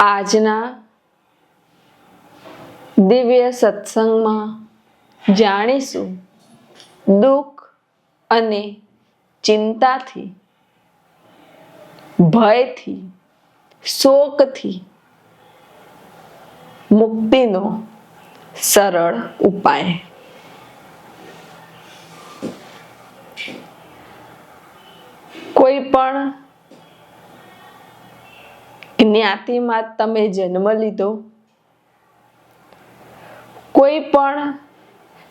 આજના દિવ્ય સત્સંગમાં જાણીશું દુઃખ અને ચિંતાથી ભયથી શોકથી મુક્તિનો સરળ ઉપાય. કોઈ પણ જ્ઞાતિમાં તમે જન્મ લીધો. કોઈ પણ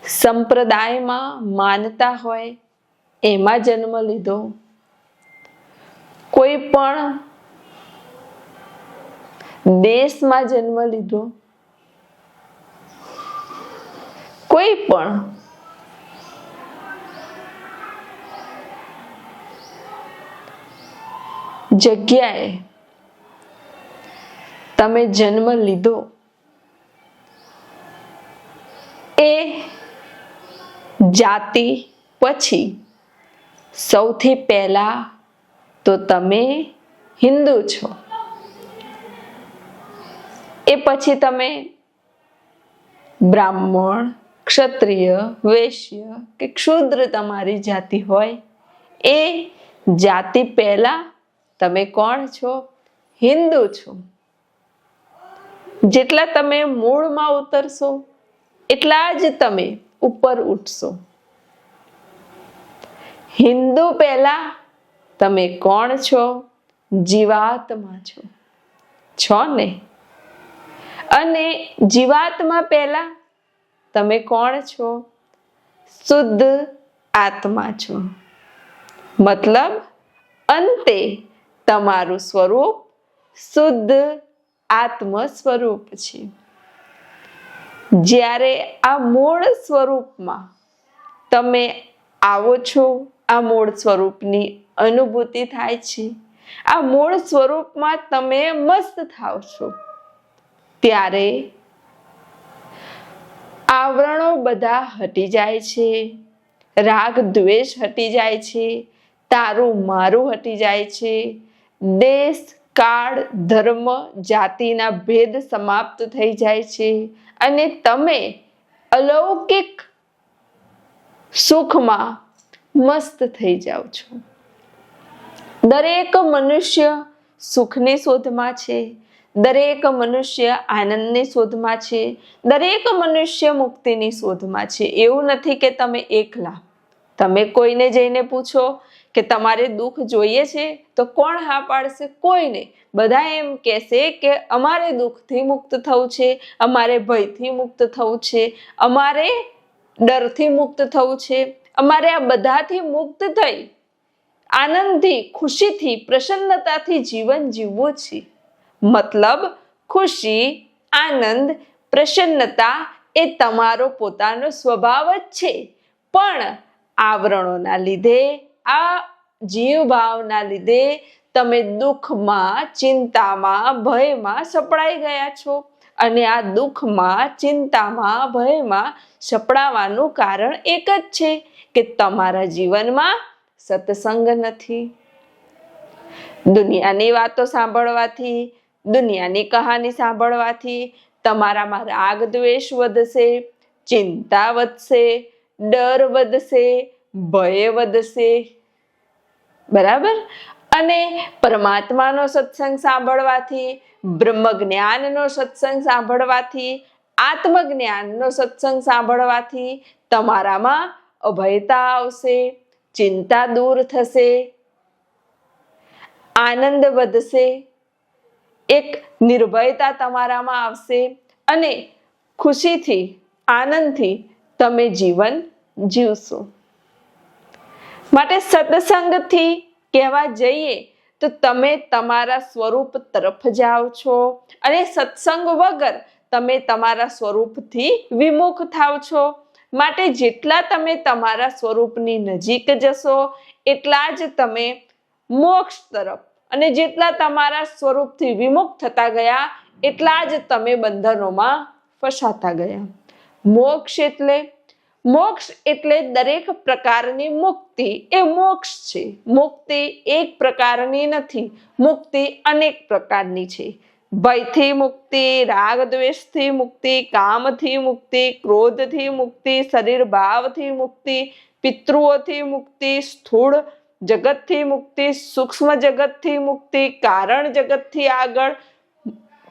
સંપ્રદાયમાં માનતા હોય એમાં જન્મ લીધો. કોઈ પણ દેશમાં જન્મ લીધો. કોઈ પણ જગ્યાએ તમે જન્મ લીધો. એ જાતિ પછી સૌથી પહેલા તો તમે હિન્દુ છો. એ પછી તમે બ્રાહ્મણ, ક્ષત્રિય, વૈશ્ય કે ક્ષુદ્ર તમારી જાતિ હોય. એ જાતિ પહેલાં તમે કોણ છો? હિન્દુ છો. જેટલા તમે મૂળમાં ઉતરશો, એટલા જ તમે ઉપર ઉઠશો. હિન્દુ પહેલા તમે કોણ છો? જીવાત્મા છો. છો ને? અને જીવાત્મા પહેલા તમે કોણ છો? શુદ્ધ આત્મા છો. મતલબ અંતે તમારું સ્વરૂપ શુદ્ધ આત્મ સ્વરૂપ છે. જ્યારે આ મૂળ સ્વરૂપમાં તમે આવો છો, આ મૂળ સ્વરૂપની અનુભૂતિ થાય છે. આ મૂળ સ્વરૂપમાં તમે મસ્ત થાવ છો. ત્યારે આવરણો બધા હટી જાય છે, રાગ દ્વેષ હટી જાય છે, તારું મારું હટી જાય છે, દેશ કાળ, ધર્મ, જાતિના ભેદ સમાપ્ત થઈ જાય છે અને તમે અલૌકિક સુખમાં મસ્ત થઈ જાઓ છો. દરેક મનુષ્ય સુખની શોધમાં છે. દરેક મનુષ્ય આનંદની શોધમાં છે. દરેક મનુષ્ય મુક્તિની શોધમાં છે. એવું નથી કે તમે એકલા. તમે કોઈને જઈને પૂછો કે તમારે દુઃખ જોઈએ છે તો કોણ હા પાડશે? કોઈ નહીં. બધા એમ કહેશે કે અમારે દુઃખથી મુક્ત થવું છે, અમારે ભયથી મુક્ત થવું છે, અમારે ડરથી મુક્ત થવું છે, અમારે આ બધાથી મુક્ત થઈ આનંદથી, ખુશીથી, પ્રસન્નતાથી જીવન જીવવું છે. મતલબ ખુશી, આનંદ, પ્રસન્નતા એ તમારો પોતાનો સ્વભાવ જ છે. પણ આવરણોના લીધે આ જીવભાવના લીધે તમે દુઃખમાં, ચિંતામાં, ભયમાં સપડાઈ ગયા છો. અને આ દુઃખમાં, ચિંતામાં, ભયમાં સપડાવાનું કારણ એક જ છે કે તમારા જીવનમાં સત્સંગ નથી. દુનિયાની વાતો સાંભળવાથી, દુનિયાની કહાની સાંભળવાથી તમારામાં રાગ દ્વેષ વધશે, ચિંતા વધશે, ડર વધશે, ભય વધશે. બરાબર? અને પરમાત્માનો સત્સંગ સાંભળવાથી બ્રહ્મ જ્ઞાનનો સત્સંગ સાંભળવાથી, આત્મજ્ઞાનનો સત્સંગ સાંભળવાથી તમારામાં અભયતા આવશે, ચિંતા દૂર થશે, આનંદ વધશે, એક નિર્ભયતા તમારામાં આવશે અને ખુશીથી, આનંદથી તમે જીવન જીવશો. માટે સત્સંગથી કહેવા જઈએ તો તમે તમારા સ્વરૂપ તરફ જાઓ છો અને સત્સંગ વગર તમે તમારા સ્વરૂપથી વિમુખ થાવ છો. માટે જેટલા તમે તમારા સ્વરૂપની નજીક જશો, એટલા જ તમે મોક્ષ તરફ અને જેટલા તમારા સ્વરૂપથી વિમુખ થતા ગયા, એટલા જ તમે બંધનોમાં ફસાતા ગયા. મોક્ષ એટલે મોક્ષ એટલે દરેક પ્રકારની મુક્તિ. એ મોક્ષ છે. મુક્તિ એક પ્રકારની નથી. મુક્તિ અનેક પ્રકારની છે. ભયથી મુક્તિ રાગ દ્વેષથી મુક્તિ, કામથી મુક્તિ, ક્રોધથી મુક્તિ શરીર ભાવથી મુક્તિ, પિતૃઓથી મુક્તિ, સ્થૂળ જગતથી મુક્તિ, સૂક્ષ્મ જગતથી મુક્તિ, કારણ જગતથી આગળ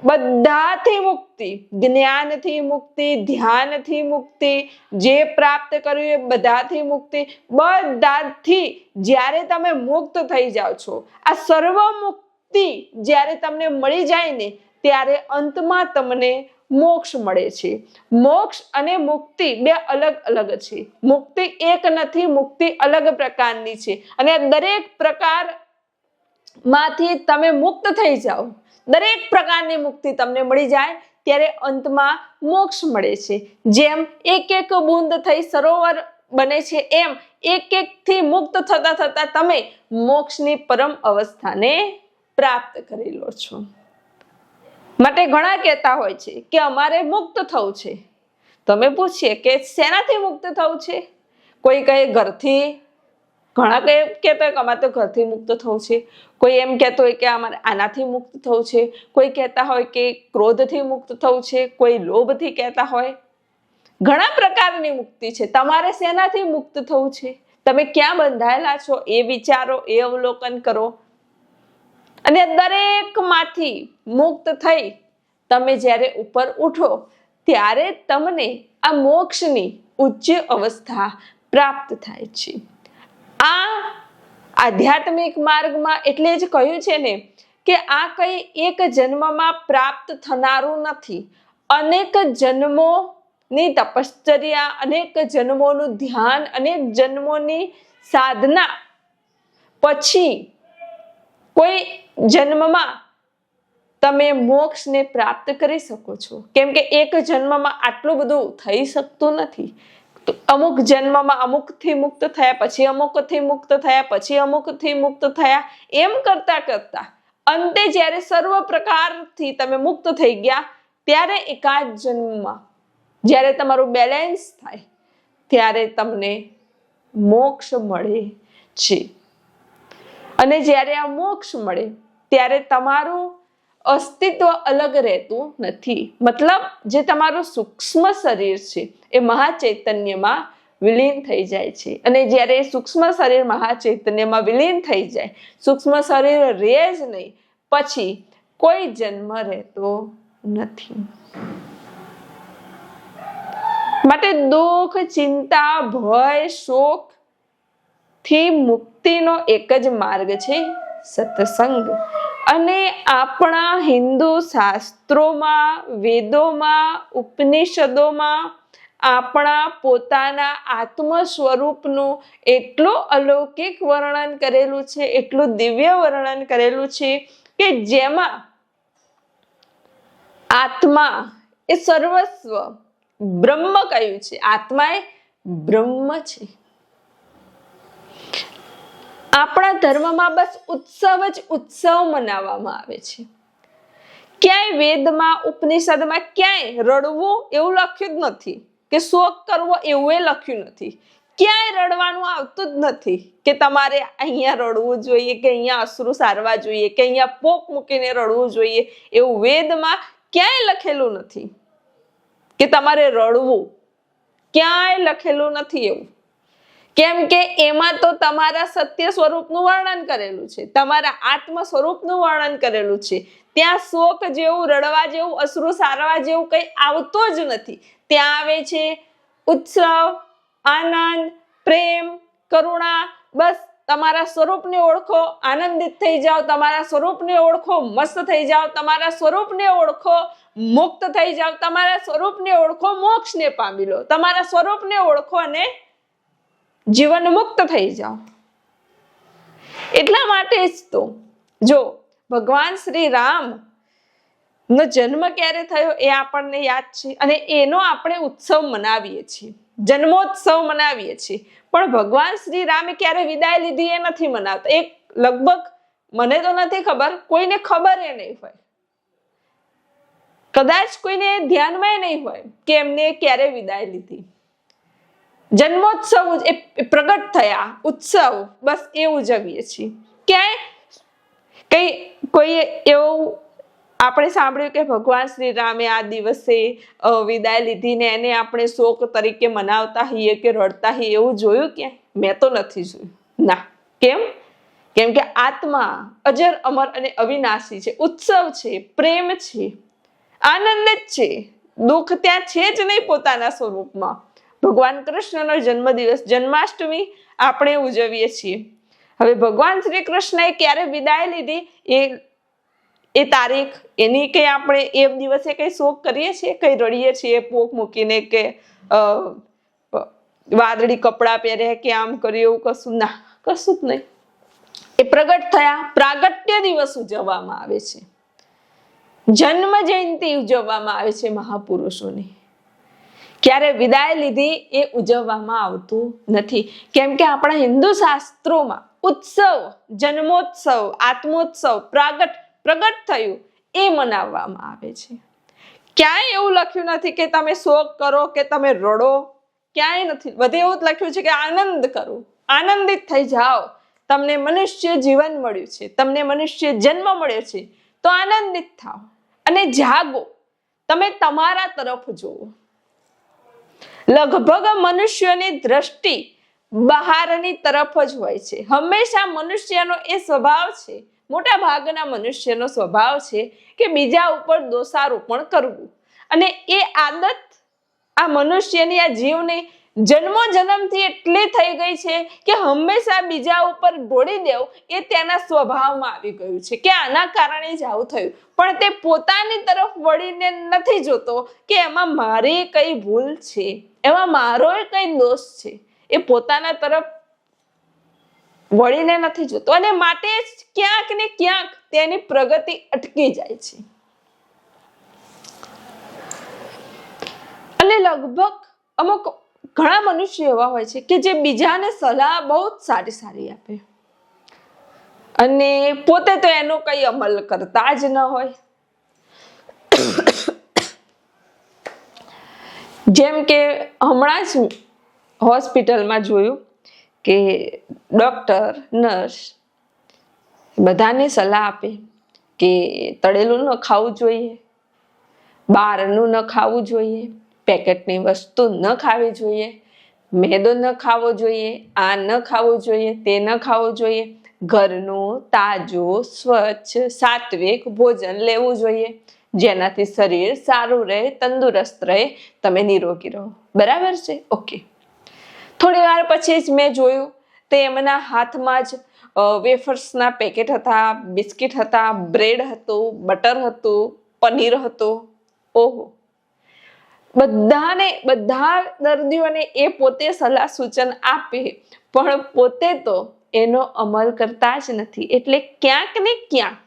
બધાથી મુક્તિ, જ્ઞાનથી મુક્તિ, ધ્યાનથી મુક્તિ, જે પ્રાપ્ત કર્યું એ બધાથી મુક્તિ. બધાથી જ્યારે તમે મુક્ત થઈ જાઓ છો, આ સર્વ મુક્તિ જ્યારે તમને મળી જાય ને, ત્યારે અંતમાં તમને મોક્ષ મળે છે. મોક્ષ અને મુક્તિ બે અલગ અલગ છે. મુક્તિ એક નથી, મુક્તિ અલગ પ્રકારની છે. અને દરેક પ્રકારમાંથી તમે મુક્ત થઈ જાઓ. દરેક પ્રકારની મુક્તિ તમને મળી જાય ત્યારે અંતમાં મોક્ષ મળે છે. જેમ એક એક બૂંદ થઈ સરોવર બને છે, એમ એક એક થી મુક્ત થતા થતા તમે મોક્ષની પરમ અવસ્થાને પ્રાપ્ત કરી લો છો. માટે ઘણા કહેતા હોય છે કે અમારે મુક્ત થવું છે. તમે પૂછીએ કે શેનાથી મુક્ત થવું છે? કોઈ કહે ઘરથી ઘણા કહે કહેતા હોય કે અમારે તો ઘરથી મુક્ત થવું છે. કોઈ એમ કહેતો હોય કે અમારે આનાથી મુક્ત થવું છે. કોઈ કહેતા હોય કે ક્રોધથી મુક્ત થવું છે. કોઈ લોભથી કહેતા હોય. ઘણા પ્રકારની મુક્તિ છે. તમારે શેનાથી મુક્ત થવું છે? તમે ક્યાં બંધાયેલા છો? એ વિચારો, એ અવલોકન કરો. અને દરેકમાંથી મુક્ત થઈ તમે જ્યારે ઉપર ઉઠો, ત્યારે તમને આ મોક્ષની ઉચ્ચ અવસ્થા પ્રાપ્ત થાય છે. આ આધ્યાત્મિક માર્ગમાં એટલે જ કહ્યું છે ને કે આ કઈ એક જન્મમાં પ્રાપ્ત થનારું નથી. અનેક જન્મોની તપશ્ચર્યા, અનેક જન્મોનું ધ્યાન, અનેક જન્મોની સાધના. પછી કોઈ જન્મમાં તમે મોક્ષને પ્રાપ્ત કરી શકો છો. કેમ કે એક જન્મમાં આટલું બધું થઈ શકતું નથી. અમુક જન્મમાં અમુકથી મુક્ત થયા, પછી અમુકથી મુક્ત થયા, પછી અમુકથી મુક્ત થયા, એમ કરતા કરતા અંતે જ્યારે સર્વ પ્રકારથી તમે મુક્ત થઈ ગયા, ત્યારે એકાદ જન્મમાં જ્યારે તમારું બેલેન્સ થાય, ત્યારે તમને મોક્ષ મળે છે. અને જ્યારે આ મોક્ષ મળે, ત્યારે તમારું અસ્તિત્વ અલગ રહેતું નથી. મતલબ, જે તમારું સૂક્ષ્મ શરીર છે, એ મહાચૈતન્યમાં વિલીન થઈ જાય છે. અને જ્યારે સૂક્ષ્મ શરીર મહાચૈતન્યમાં વિલીન થઈ જાય, સૂક્ષ્મ શરીર રહે જ નહીં, પછી કોઈ જન્મ રહેતો નથી. માટે દુઃખ, ચિંતા, ભય, શોકથી મુક્તિનો એક જ માર્ગ છે સત્સંગ. અને આપણા હિન્દુ શાસ્ત્રોમાં, વેદોમાં, ઉપનિષદોમાં આપણા પોતાના આત્મ સ્વરૂપનું એટલું અલૌકિક વર્ણન કરેલું છે, એટલું દિવ્ય વર્ણન કરેલું છે કે જેમાં આત્મા એ સર્વસ્વ બ્રહ્મ કયું છે. આત્મા એ બ્રહ્મ છે. આપણા ધર્મમાં બસ ઉત્સવ જ ઉત્સવ મનાવવામાં આવે છે. ક્યાંય વેદમાં, ઉપનિષદમાં ક્યાંય રડવું એવું લખ્યું જ નથી, કે શોક કરવો એવું એ લખ્યું નથી. ક્યાંય રડવાનું આવતું જ નથી, કે તમારે અહીંયા રડવું જોઈએ, કે અહીંયા અશ્રુ સારવા જોઈએ, કે અહીંયા પોક મૂકીને રડવું જોઈએ, એવું વેદમાં ક્યાંય લખેલું નથી. કે તમારે રડવું ક્યાંય લખેલું નથી એવું. કેમ કે એમાં તો તમારા સત્ય સ્વરૂપનું વર્ણન કરેલું છે, તમારા આત્મ સ્વરૂપનું વર્ણન કરેલું છે. ત્યાં શોક જેવું, રડવા જેવું, અશ્રુ સારવા જેવું કંઈ આવતું જ નથી. ત્યાં આવે છે ઉત્સવ, આનંદ, પ્રેમ, કરુણા, બસ તમારા સ્વરૂપને ઓળખો, આનંદિત થઈ જાઓ, તમારા સ્વરૂપને ઓળખો, મસ્ત થઈ જાઓ, તમારા સ્વરૂપને ઓળખો, મુક્ત થઈ જાઓ, તમારા સ્વરૂપને ઓળખો, મોક્ષને પામી લો. તમારા સ્વરૂપને ઓળખો અને જીવન મુક્ત થઈ જાઓ. એટલા માટે જ તો, જો ભગવાન શ્રી રામ નો જન્મ ક્યારે થયો એ આપણને યાદ છે અને એનો આપણે ઉત્સવ મનાવીએ છીએ, જન્મોત્સવ મનાવીએ છીએ. પણ ભગવાન શ્રી રામે ક્યારે વિદાય લીધી એ નથી મનાવતા. એક લગભગ મને તો નથી ખબર, કોઈને ખબર એ નહીં હોય. કદાચ કોઈને ધ્યાનમાં નહીં હોય કે એમને ક્યારે વિદાય લીધી. જન્મોત્સવ એ પ્રગટ થયા. ઉત્સવ. બસ એ ઉજવીએ છીએ. ક્યાંય કઈ કોઈ એવું આપણે સાંભળ્યું કે ભગવાન શ્રી રામે આ દિવસે વિદાય લીધીને એને આપણે શોક તરીકે મનાવતા હઈએ કે રડતા હઈએ એવું જોયું ક્યાંય? મેં તો નથી જોયું. ના. કેમ? કેમ કે આત્મા અજર, અમર અને અવિનાશી છે. ઉત્સવ છે, પ્રેમ છે, આનંદ જ છે. દુઃખ ત્યાં છે જ નહીં પોતાના સ્વરૂપમાં. ભગવાન કૃષ્ણનો જન્મદિવસ, જન્માષ્ટમી આપણે ઉજવીએ છીએ. હવે ભગવાન શ્રી કૃષ્ણએ ક્યારે વિદાય લીધી? એ એ તારીખ, એની કંઈ આપણે એ દિવસે કંઈ શોક કરીએ છીએ? કંઈ રડીએ છીએ પોક મૂકીને કે વાદળી કપડાં પહેરે કે આમ કર્યું એવું કશું? ના, કશું જ નહીં. એ પ્રગટ થયા, પ્રાગટ્ય દિવસ ઉજવવામાં આવે છે. જન્મ જયંતિ ઉજવવામાં આવે છે મહાપુરુષોની. ક્યારે વિદાય લીધી એ ઉજવવામાં આવતું નથી. કેમ કે આપણા હિન્દુ શાસ્ત્રોમાં ઉત્સવ, જન્મોત્સવ, આત્મોત્સવ, પ્રાગટ, પ્રગટ થયું એ મનાવવામાં આવે છે. ક્યાંય એવું લખ્યું નથી કે તમે શોક કરો, કે તમે રડો. ક્યાંય નથી. બધે એવું જ લખ્યું છે કે આનંદ કરો. આનંદિત થઈ જાઓ. તમને મનુષ્ય જીવન મળ્યું છે. તમને મનુષ્ય જન્મ મળ્યો છે. તો આનંદિત થાઓ. અને જાગો. તમે તમારા તરફ જુઓ. લગભગ મનુષ્યની દ્રષ્ટિ બહારની તરફ જ હોય છે. હંમેશા મનુષ્યનો એ સ્વભાવ છે, મોટા ભાગના મનુષ્યનો સ્વભાવ છે કે બીજા ઉપર દોષારોપણ કરવું. અને એ આદત આ મનુષ્યની, આ જીવની જન્મો જન્મથી એટલી થઈ ગઈ છે કે હંમેશા બીજા ઉપર ઢોળી દેવું એ તેના સ્વભાવમાં આવી ગયું છે કે આના કારણે જ આવું થયું. પણ તે પોતાની તરફ વળીને નથી જોતો કે એમાં મારી કઈ ભૂલ છે. એમાં મારો કઈ દોષ છે. એ પોતાના તરફ વળીને નથી જોતો અને માટે જ ક્યાંક ને ક્યાંક તેની પ્રગતિ અટકી જાય છે. અને લગભગ અમુક ઘણા મનુષ્ય એવા હોય છે કે જે બીજાને સલાહ બહુ જ સારી સારી આપે. અને પોતે તો એનો કઈ અમલ કરતા જ ન હોય. જેમ કે હમણાં જ હોસ્પિટલમાં જોયું કે ડોક્ટર, નર્સ બધાને સલાહ આપે કે તળેલું ન ખાવું જોઈએ, બહારનું ન ખાવું જોઈએ. પેકેટની વસ્તુ ન ખાવી જોઈએ, મેદો ન ખાવો જોઈએ, આ ન ખાવું જોઈએ, તે ન ખાવું જોઈએ, ઘરનું તાજું, સ્વચ્છ, સાત્વિક ભોજન લેવું જોઈએ, જેનાથી શરીર સારું રહે, તંદુરસ્ત રહે, તમે નિરોગી રહો. બરાબર છે? ઓકે. થોડી વાર પછી જ મેં જોયું તે એમના હાથમાં જ વેફર્સના પેકેટ હતા, બિસ્કિટ હતા, બ્રેડ હતું, બટર હતું, પનીર હતું. ઓહો. બધાને, બધા દર્દીઓને એ પોતે સલાહ સૂચન આપે, પણ પોતે તો એનો અમલ કરતા જ નથી. એટલે ક્યાંક ને ક્યાંક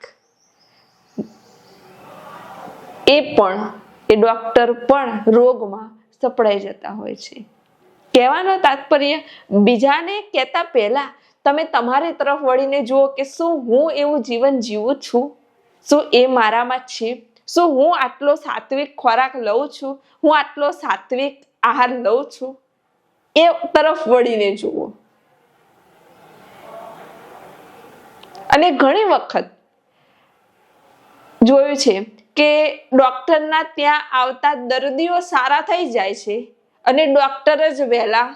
એ પણ, એ ડોક્ટર પણ રોગમાં સપડાઈ જતા હોય છે. કહેવાનો તાત્પર્ય, બીજાને કહેતા પહેલા તમે તમારી તરફ વળીને જુઓ કે શું હું એવું જીવન જીવું છું? શું એ મારામાં છે? શું હું આટલો સાત્વિક ખોરાક લઉં છું, હું આટલો સાત્વિક આહાર લઉં છું, એ તરફ વળીને જુઓ. અને ઘણી વખત જોયું છે કે ડોક્ટરના ત્યાં આવતા દર્દીઓ સારા થઈ જાય છે અને ડોક્ટર જ વહેલા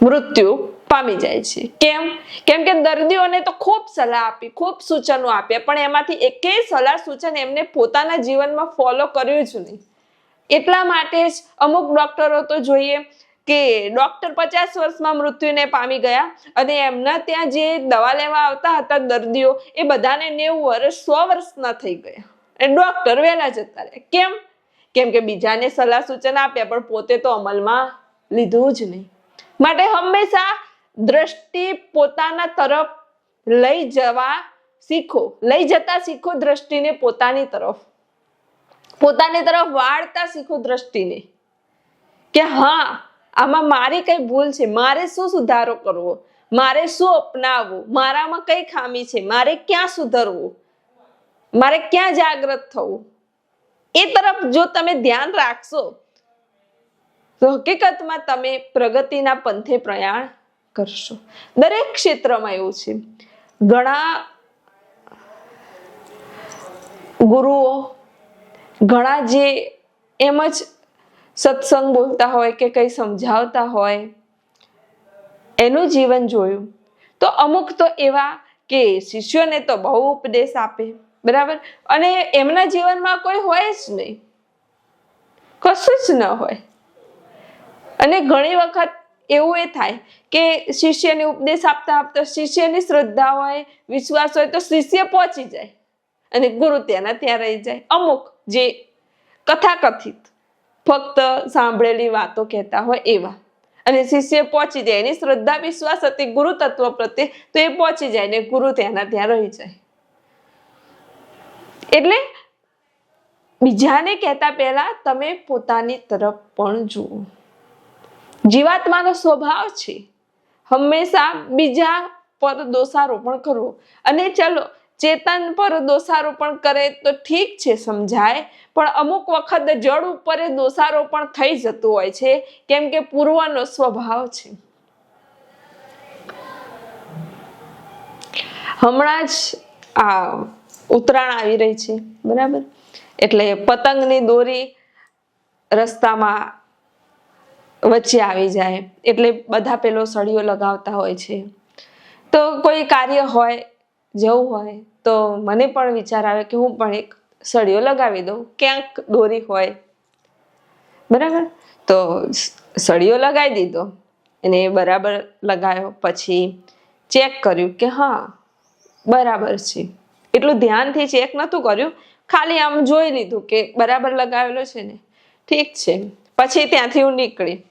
મૃત્યુ પામી જાય છે. કેમ? કેમ કે દર્દીઓને તો ખૂબ સલાહ આપી, ખૂબ સૂચનો આપ્યા પણ એમાંથી એકેય સલાહ સૂચન એમને પોતાના જીવનમાં ફોલો કર્યું જ નહીં. એટલા માટે જ અમુક ડોક્ટરો તો જોઈએ કે ડોક્ટર પચાસ વર્ષમાં મૃત્યુને પામી ગયા અને એમના ત્યાં જે દવા લેવા આવતા હતા દર્દીઓ, એ બધાને નેવું વર્ષ, સો વર્ષના થઈ ગયા. અને ડોક્ટર વહેલા જતા રહ્યા. કેમ? કેમ કે બીજાને સલાહ સૂચન આપ્યા, પણ પોતે તો અમલમાં લીધું જ નહીં. માટે હંમેશા દ્રષ્ટિ પોતાના તરફ લઈ જવા શીખો. લઈ જતા શીખો દ્રષ્ટિને પોતાની તરફ. પોતાની તરફ વાળતા શીખો દ્રષ્ટિને. કે હા, આમાં મારી કઈ ભૂલ છે? મારે શું સુધારો કરવો? મારે શું અપનાવવું? મારામાં કઈ ખામી છે? મારે ક્યાં સુધરવું? મારે ક્યાં જાગૃત થવું? એ તરફ જો તમે ધ્યાન રાખશો, તો હકીકતમાં તમે પ્રગતિના પંથે પ્રયાણ કરશો. દરેક ક્ષેત્રમાં એવું છે. ઘણા ગુરુઓ, ઘણા જે એમ જ સત્સંગ બોલતા હોય કે કંઈ સમજાવતા હોય, એનું જીવન જોયું. તો અમુક તો એવા કે શિષ્યોને તો બહુ ઉપદેશ આપે, બરાબર? અને એમના જીવનમાં કોઈ હોય જ નહીં. કશું જ ન હોય. અને ઘણી વખત એવું એ થાય કે શિષ્યને ઉપદેશ આપતા આપતા શિષ્યની શ્રદ્ધા હોય, વિશ્વાસ હોય તો શિષ્ય પહોંચી જાય અને ગુરુ ત્યાંના ત્યાં રહી જાય. અમુક જે કથાકથિત, ફક્ત સાંભળેલી વાતો કહેતા હોય એવા. અને શિષ્ય પહોંચી જાય, એની શ્રદ્ધા, વિશ્વાસ હતી ગુરુ તત્વ પ્રત્યે, તો એ પહોંચી જાય ને ગુરુ ત્યાંના ત્યાં રહી જાય. એટલે બીજાને કહેતા પહેલા તમે પોતાની તરફ પણ જુઓ. જીવાત્માનો સ્વભાવ છે. હંમેશા બીજા પર દોષારોપણ કરવો. અને ચલો, ચેતન પર દોષારોપણ કરે તો ઠીક છે સમજાય, પણ અમુક વખત જળ ઉપર દોષારોપણ થઈ જતું હોય છે, કેમ કે પૂર્વનો સ્વભાવ છે. હમણાં જ આ ઉત્તરાયણ આવી રહી છે, બરાબર? એટલે પતંગની દોરી રસ્તામાં વચ્ચે આવી જાય. એટલે બધા પેલો સળિયો લગાવતા હોય છે. તો કોઈ કાર્ય હોય, જવું હોય, તો મને પણ વિચાર આવે કે હું પણ એક સળિયો લગાવી દઉં. ક્યાંક દોરી હોય. બરાબર? તો સળિયો લગાવી દીધો. એને બરાબર લગાવ્યો પછી ચેક કર્યું કે હા, બરાબર છે. એટલું ધ્યાનથી ચેક નહોતું કર્યું. ખાલી આમ જોઈ લીધું કે બરાબર લગાવેલો છે ને. ઠીક છે. પછી ત્યાંથી હું નીકળી.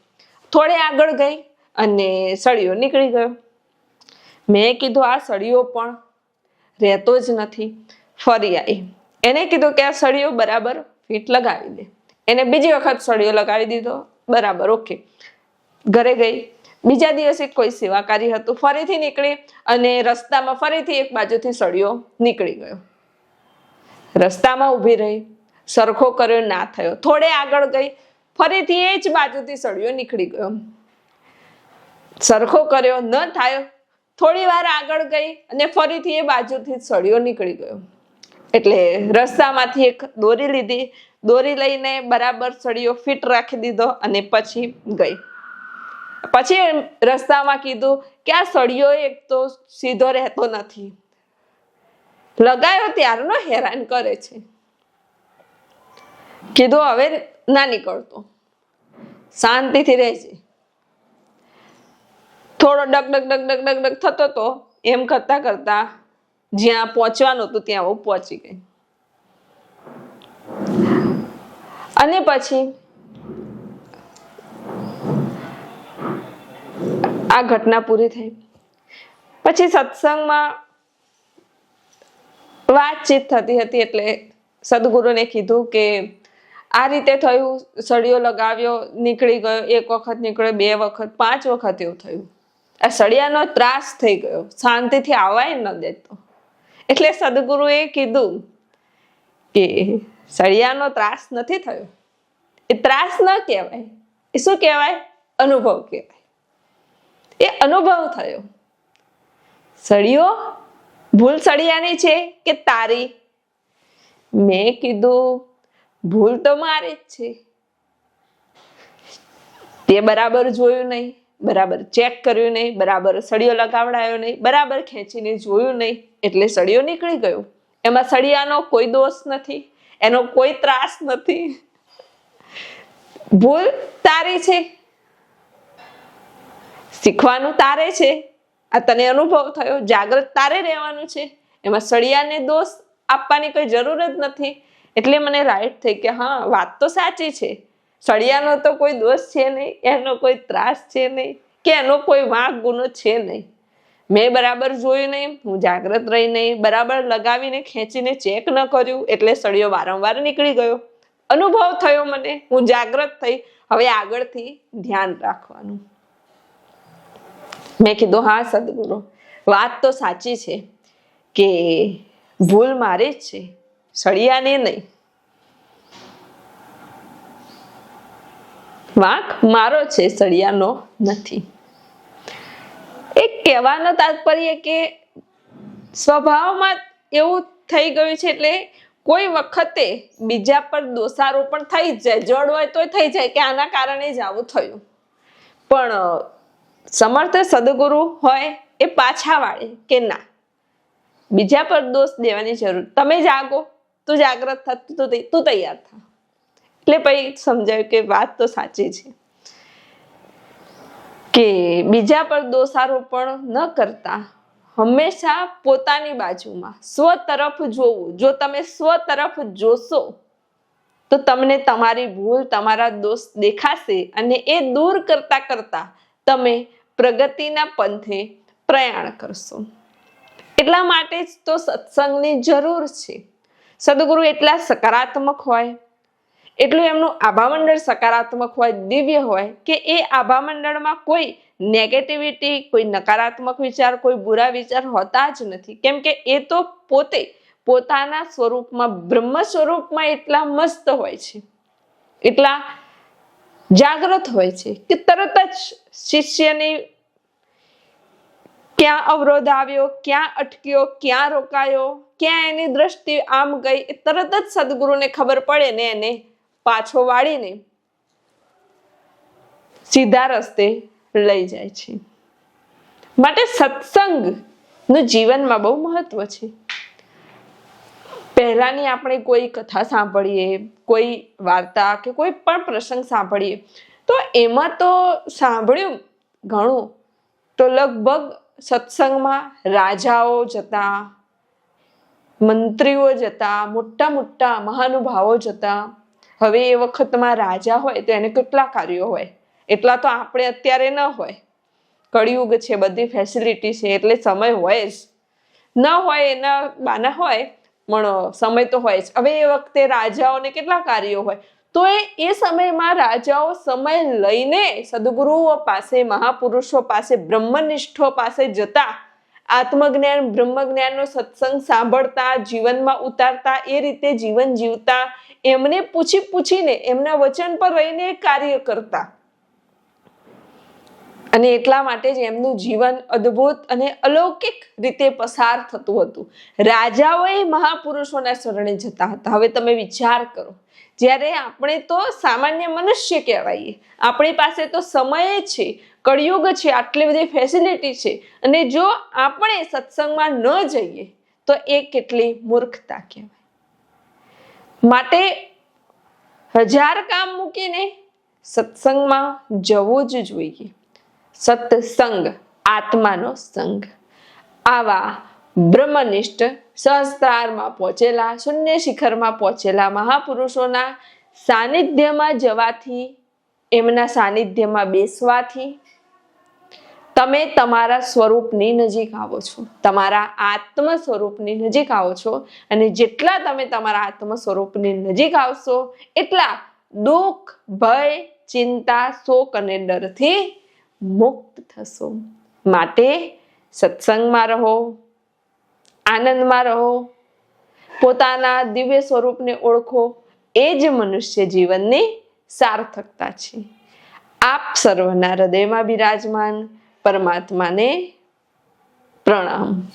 થોડે આગળ ગઈ અને સળિયો નીકળી ગયો. મેં કીધું, આ સળિયો પણ રહેતો જ નથી. ફરી આવી. એને કીધું કે, આ સળિયો બરાબર ફીટ લગાવી દે. એને બીજી વખત સળિયો લગાવી દીધો. બરાબર, ઓકે. ઘરે ગઈ. બીજા દિવસે કોઈ સેવાકારી હતું. ફરીથી નીકળી અને રસ્તામાં ફરીથી એક બાજુથી સળિયો નીકળી ગયો. રસ્તામાં ઊભી રહી. સરખો કર્યો, ના થયો. થોડે આગળ ગઈ. ફરીથી એ જ બાજુથી સળિયો નીકળી ગયો. સરખો કર્યો, ન થયો. થોડી વાર આગળ ગઈ અને ફરીથી એ બાજુથી સળિયો નીકળી ગયો. એટલે રસ્તામાંથી એક દોરી લીધી. દોરી લઈને બરાબર સળિયો ફિટ રાખી દીધો અને પછી ગઈ. પછી રસ્તામાં કીધું કે આ સળિયો એક તો સીધો રહેતો નથી. લગાયો ત્યારનો હેરાન કરે છે. કીધું, હવે ના નીકળતો. શાંતિથી રહેજે. થોડો ડગ ડગ ડગ ડગ ડગ ડગ થતો તો એમ કરતા કરતા જ્યાં પહોંચવાનું હતું ત્યાં હું પહોંચી ગઈ. અને પછી આ ઘટના પૂરી થઈ. પછી સત્સંગમાં વાતચીત થતી હતી એટલે સદગુરુને કીધું કે આ રીતે થયું, સળિયો લગાવ્યો, નીકળી ગયો, એક વખત નીકળ્યો, બે વખત, પાંચ વખત એવું થયું. આ સળિયાનો ત્રાસ થઈ ગયો. શાંતિથી આવાય ન દેતો. એટલે સદગુરુએ કીધું કે સળિયાનો ત્રાસ નથી થયો. એ ત્રાસ ન કહેવાય. એ શું કહેવાય? અનુભવ કહેવાય. એ અનુભવ થયો. સળિયો ભૂલ સળિયાની છે કે તારી? મેં કીધું ભૂલ તો મારી જ છે. તે બરાબર જોયું નહીં, બરાબર ચેક કર્યું નહીં, બરાબર સળિયો લગાવડાયો નહીં, બરાબર ખેંચીને જોયું નહીં, એટલે સળિયો નીકળી ગયો. એમાં સળિયાનો કોઈ દોષ નથી, એનો કોઈ ત્રાસ નથી. ભૂલ તારી છે. શીખવાનું તારે છે. આ તને અનુભવ થયો જાગૃત તારે રહેવાનું છે. એમાં સળિયાને દોષ આપવાની કોઈ જરૂર જ નથી. એટલે મને રાઈટ થઈ કે હા, વાત તો સાચી છે. સળિયાનો તો કોઈ દોષ છે નહીં, એનો કોઈ ત્રાસ છે નહીં, કે એનો કોઈ વાંક ગુનો છે નહીં. મેં બરાબર જોયું નહીં, હું જાગ્રત રહી નહીં, બરાબર લગાવીને ખેંચીને ચેક ન કર્યું, એટલે સળિયો વારંવાર નીકળી ગયો. અનુભવ થયો મને, હું જાગ્રત થઈ, હવે આગળથી ધ્યાન રાખવાનું. મેં કીધું, હા, સદગુરુ, વાત તો સાચી છે કે ભૂલ મારી જ છે. સળિયાને નહીં. વાંક મારો છે, સળિયાનો નથી. એક કહેવાનો તાત્પર્ય કે સ્વભાવમાં એવું થઈ ગયું છે એટલે કોઈ વખતે બીજા પર દોષારોપણ થઈ જ જાય. જડ હોય તોય થઈ જાય કે આના કારણે જ આવું થયું. પણ સમર્થ સદગુરુ હોય એ પાછા વાળે કે ના? બીજા પર દોષ દેવાની જરૂર. તમે જાગો. તું જાગ્રત થતું તું, તૈ- તૈયાર થા. એટલે પછી સમજાયું કે વાત તો સાચી છે. કે બીજા પર દોષારોપણ ન કરતા, હંમેશા પોતાની બાજુમાં, સ્વ તરફ જોવું. જો તમે સ્વ તરફ જોશો, તો તમને તમારી ભૂલ, તમારા દોષ દેખાશે અને એ દૂર કરતા કરતા તમે પ્રગતિના પંથે પ્રયાણ કરશો. એટલા માટે જ તો સત્સંગની જરૂર છે. સદગુરુ એટલા સકારાત્મક હોય, એટલું એમનું આભામંડળ સકારાત્મક હોય, દિવ્ય હોય, કે એ આભામંડળમાં કોઈ નેગેટિવિટી કોઈ નકારાત્મક વિચાર, કોઈ બુરા વિચાર હોતા જ નથી. કેમ કે એ તો પોતે પોતાના સ્વરૂપમાં, બ્રહ્મ સ્વરૂપમાં એટલા મસ્ત હોય છે. એટલા જાગૃત હોય છે કે તરત જ શિષ્યની ક્યાં અવરોધ આવ્યો, ક્યાં અટક્યો, ક્યાં રોકાયો ક્યાં એની દ્રષ્ટિ આમ ગઈ એ તરત જ સદગુરુને ખબર પડે ને એને પાછો વાળીને સીધા રસ્તે લઈ જાય છે. માટે સત્સંગનું જીવનમાં બહુ મહત્વ છે. પહેલાની આપણે કોઈ કથા સાંભળીએ, કોઈ વાર્તા કે કોઈ પણ પ્રસંગ સાંભળીએ, તો એમાં તો સાંભળ્યું ઘણું. તો લગભગ સત્સંગમાં રાજાઓ જતા મંત્રીઓ જતા મોટા મોટા મહાનુભાવો જતા હવે એ વખતમાં રાજા હોય તો એને કેટલા કાર્યો હોય? એટલા તો આપણે અત્યારે ન હોય. કળિયુગ છે, બધી ફેસિલિટી છે, એટલે સમય હોય જ. ન હોય એના બાના હોય, પણ સમય તો હોય જ. હવે એ વખતે રાજાઓને કેટલા કાર્યો હોય? તો એ એ સમયમાં રાજાઓ સમય લઈને સદગુરુઓ પાસે, મહાપુરુષો પાસે, બ્રહ્મનિષ્ઠો પાસે જતા. આત્મજ્ઞાન, બ્રહ્મજ્ઞાનનો સત્સંગ સાંભળતા, જીવનમાં ઉતારતા, એ રીતે જીવન જીવતા, એમને પૂછી પૂછીને એમના વચન પર રહીને કાર્ય કરતા. અને એટલા માટે જ એમનું જીવન અદ્ભુત અને અલૌકિક રીતે પસાર થતું હતું. રાજાઓએ મહાપુરુષોના શરણે જતા હતા. હવે તમે વિચાર કરો, જ્યારે આપણે તો સામાન્ય મનુષ્ય કહેવાઈએ, આપણી પાસે તો સમય છે કળિયુગ છે, આટલી બધી ફેસિલિટી છે. અને જો આપણે સત્સંગમાં ન જઈએ, તો એ કેટલી મૂર્ખતા કહેવાય. માટે હજાર કામ મૂકીને સત્સંગમાં જવું જ જોઈએ. સત્સંગ, આત્માનો સંગ. આવા બ્રહ્મનિષ્ઠ સહસ્ત્રારમાં પહોંચેલા, શૂન્ય શિખરમાં પહોંચેલા મહાપુરુષોના સાનિધ્યમાં જવાથી, એમના સાનિધ્યમાં બેસવાથી તમે તમારા સ્વરૂપની નજીક આવો છો. તમારા આત્મ સ્વરૂપની નજીક આવો છો અને જેટલા તમે તમારા આત્મ સ્વરૂપની નજીક આવશો, એટલા દુઃખ, ભય, ચિંતા, શોક અને ડરથી મુક્ત થશો. માટે સત્સંગમાં રહો, આનંદમાં રહો, પોતાના દિવ્ય સ્વરૂપને ઓળખો. એ જ મનુષ્ય જીવનની સાર્થકતા છે. આપ સર્વના હૃદયમાં બિરાજમાન પરમાત્માને પ્રણામ.